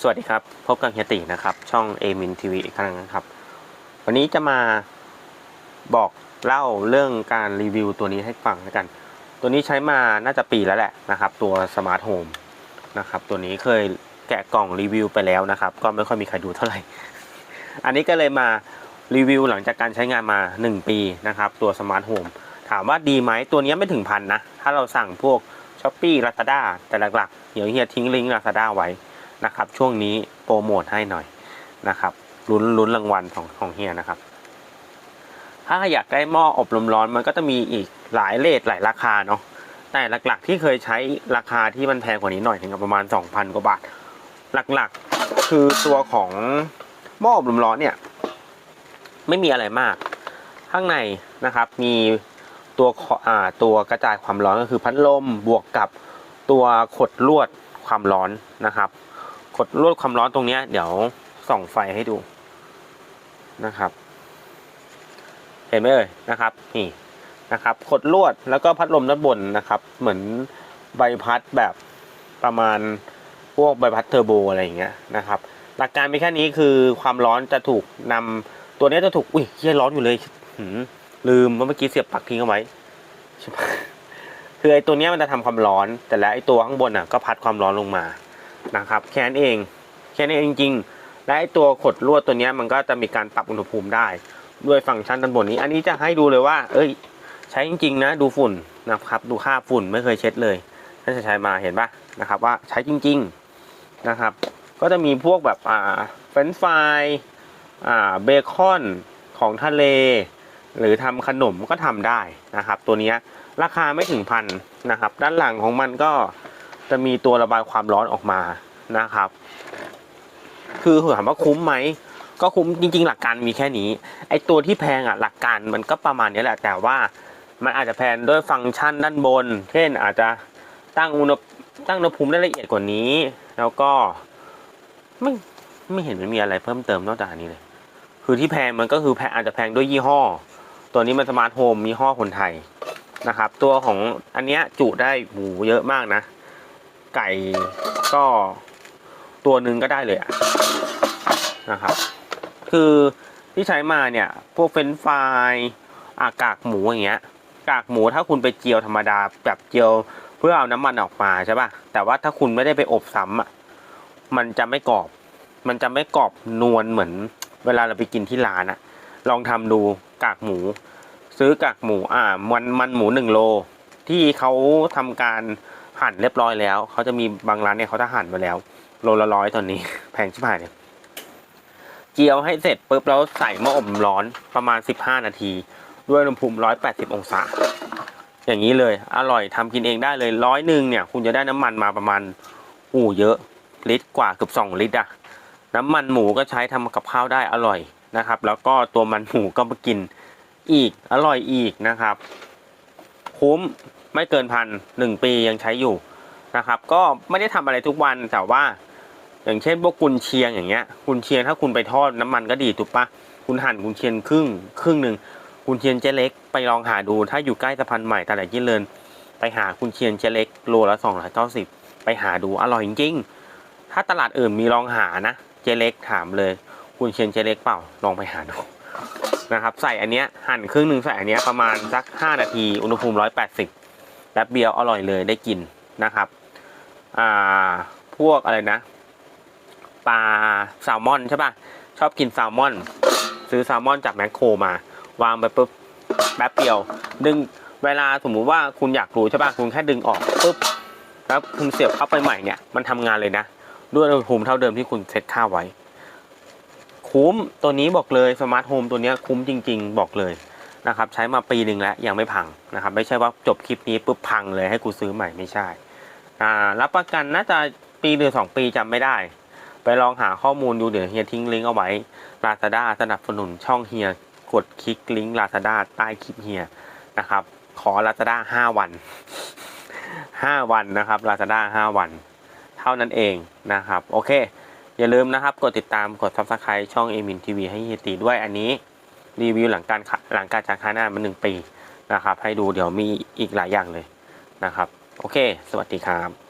สวัสดีครับ พบกับเฮียตินะครับ ช่องเอมินทีวีอีกครั้งนะครับ วันนี้จะมาบอกเล่าเรื่องการรีวิวตัวนี้ให้ฟังแล้วกัน ตัวนี้ใช้มาน่าจะปีแล้วแหละนะครับ ตัวสมาร์ทโฮมนะครับ ตัวนี้เคยแกะกล่องรีวิวไปแล้วนะครับ ก็ไม่ค่อยมีใครดูเท่าไหร่ อันนี้ก็เลยมารีวิวหลังจากการใช้งานมา 1 ปีนะครับ ตัวสมาร์ทโฮมถามว่าดีไหมตัวนี้ไม่ถึงพันนะ ถ้าเราสั่งพวกช้อปปี้ลาซาด้าแต่หลักๆเดี๋ยวเฮียทิ้งลิงก์ลาซาด้าไว้ นะครับ ช่วงนี้โปรโมทให้หน่อยนะครับลุ้นลุ้นรางวัลของของเฮียนะครับ ถ้าอยากได้หม้ออบลมร้อนมันก็จะมีอีกหลายเลทหลายราคาเนาะแต่หลักๆ ที่เคยใช้ราคาที่มันแพงกว่านี้หน่อยถึงกับประมาณ 2,000กว่าบาท หลักๆคือตัวของหม้ออบลมร้อนเนี่ยไม่มีอะไรมาก ข้างในนะครับมีตัวอ่าตัวกระจายความร้อนก็คือพัดลมบวกกับตัวขดลวดความร้อนนะครับ ขดลดความร้อนตรงนี้เดี๋ยวส่องไฟให้ดูนะครับ เห็นไหมเอ่ยนะครับนี่นะครับขดลวดแล้วก็พัดลมด้านบนนะครับ เหมือนใบพัดแบบประมาณพวกใบพัดเทอร์โบอะไรอย่างเงี้ยนะครับ หลักการมีแค่นี้คือความร้อนจะถูกนำตัวนี้จะถูกอุ้ยเฮียร้อนอยู่เลยหืมลืมว่าเมื่อกี้เสียบปลั๊กทิ้งเอาไว้ใช่ปะคือไอ้ตัวนี้มันจะทำความร้อน แต่แล้วไอ้ตัวข้างบนอะก็พัดความร้อนลงมา นะครับ แค่นั้นเอง แค่นั้นเองจริงๆและไอตัวขดลวดตัวนี้มันก็จะมีการปรับอุณหภูมิได้ ด้วยฟังก์ชันด้านบนนี้ อันนี้จะให้ดูเลยว่า เอ้ย ใช้จริงๆนะดูฝุ่นนะครับ ดูค่าฝุ่นไม่เคยเช็ดเลยน่าจะใช้มาเห็นปะนะครับว่าใช้จริง ๆนะครับ ก็จะมีพวกแบบอ่าเฟรนช์ฟรายอ่าเบคอนของทะเล หรือทำขนมก็ทำได้นะครับ ตัวนี้ราคาไม่ถึงพันนะครับ ด้านหลังของมันก็ จะมีตัวระบายความร้อนออกมานะครับ คือถามว่าคุ้มไหมก็คุ้มจริง ๆ หลักการมีแค่นี้ ไอตัวที่แพงอะหลักการมันก็ประมาณนี้แหละแต่ว่ามันอาจจะแพงด้วยฟังก์ชันด้านบน เช่นอาจจะตั้งอุณหตั้งอุณหภูมิได้ละเอียดกว่านี้ แล้วก็ไม่ไม่เห็นมันมีอะไรเพิ่มเติมนอกจากอันนี้เลย คือที่แพงมันก็คือแพงอาจจะแพงด้วยยี่ห้อ ตัวนี้มันสมาร์ทโฮมยี่ห้อคนไทยนะครับ ตัวของอันเนี้ยจุได้หมูเยอะมากนะ ไก่ก็ตัวหนึ่งก็ได้เลยอะนะครับ คือที่ใช้มาเนี่ย พวกเฟนฟรายอากากหมูอย่างเงี้ย กากหมูถ้าคุณไปเจียวธรรมดาแบบเจียวเพื่อเอาน้ำมันออกมาใช่ป่ะ แต่ว่าถ้าคุณไม่ได้ไปอบซ้ำอะ มันจะไม่กรอบ มันจะไม่กรอบนวลเหมือน เวลาเราไปกินที่ร้านอะลองทำดูกากหมู ซื้อกากหมู อ่า มันมันหมูหนึ่งโล ที่เขาทำการ หั่นเรียบร้อยแล้วเขาจะมีบางร้านเนี่ยเขาจะหั่นมาแล้วโลละร้อยตอนนี้ แพงชิบหายเลยเจียวให้เสร็จปุ๊บแล้วใส่หม้ออบลมร้อนประมาณ 15 นาที ด้วยอุณหภูมิ 180 องศา อย่างนี้เลย อร่อยทำกินเองได้เลยร้อยหนึ่งเนี่ย คุณจะได้น้ำมันมาประมาณอู้เยอะลิตรกว่าเกือบ2 ลิตรอะน้ำมันหมูก็ใช้ทำกับข้าวได้อร่อยนะครับ แล้วก็ตัวมันหมูก็มากินอีกอร่อยอีกนะครับ คุ้มไม่เกินพันหนึ่งปียังใช้อยู่นะครับ ก็ไม่ได้ทำอะไรทุกวันแต่ว่า อย่างเช่นพวกกุนเชียงอย่างเงี้ยกุนเชียงถ้าคุณไปทอดน้ำมันก็ดีถูกปะคุณหั่นกุนเชียงครึ่งครึ่งหนึ่งกุนเชียงเจเล็กไปลองหาดูถ้าอยู่ใกล้สะพานใหม่ตลาดยิ่งเลินไปหากุนเชียงเจเล็กโลละสองร้อยเก้าสิบไปหาดูอร่อยจริงๆถ้าตลาดอื่นมีลองหานะเจเล็กถามเลยกุนเชียงเจเล็กเปล่าลองไปหาดู นะครับใส่อันเนี้ยหั่นครึ่งหนึ่งใส่อันเนี้ยประมาณสักห้านาทีอุณหภูมิร้อยแปดสิบแป๊บเดียวอร่อยเลยได้กินนะครับอ่าพวกอะไรนะปลาแซลมอนใช่ป่ะชอบกินแซลมอน ซื้อแซลมอนจากแมคโครมา วางไปปุ๊บแป๊บเดียว ดึงเวลาสมมุติว่าคุณอยากรู้ใช่ป่ะคุณแค่ดึงออกปุ๊บแล้วคุณเสียบเข้าไปใหม่เนี่ยมันทำงานเลยนะ ด้วยอุณหภูมิเท่าเดิมที่คุณเซตค่าไว้ คุ้มตัวนี้บอกเลยสมาร์ทโฮมตัวนี้คุ้มจริง ๆ บอกเลยนะครับใช้มาปีหนึ่งแล้วยังไม่พังนะครับไม่ใช่ว่าจบคลิปนี้ปุ๊บพังเลยให้กูซื้อใหม่ไม่ใช่อ่ารับประกันน่าจะปีหรือสองปีจำไม่ได้ ไปลองหาข้อมูลดูเดี๋ยวเฮียทิ้งลิงก์เอาไว้ Lazada สนับสนุนช่องเฮียกดคลิกลิงก์ Lazada ใต้คลิปเฮียนะครับขอ Lazada 5 วัน 5 วันนะครับ Lazada 5 วัน เท่านั้นเองนะครับ โอเค อย่าลืมนะครับกดติดตามกด Subscribe ช่องเอมินทีวีให้เฮียตีด้วยอันนี้รีวิวหลังการขะหลังการจากค้านามาหนึ่งปีนะครับ ให้ดูเดี๋ยวมีอีกหลายอย่างเลยนะครับ โอเค สวัสดีครับ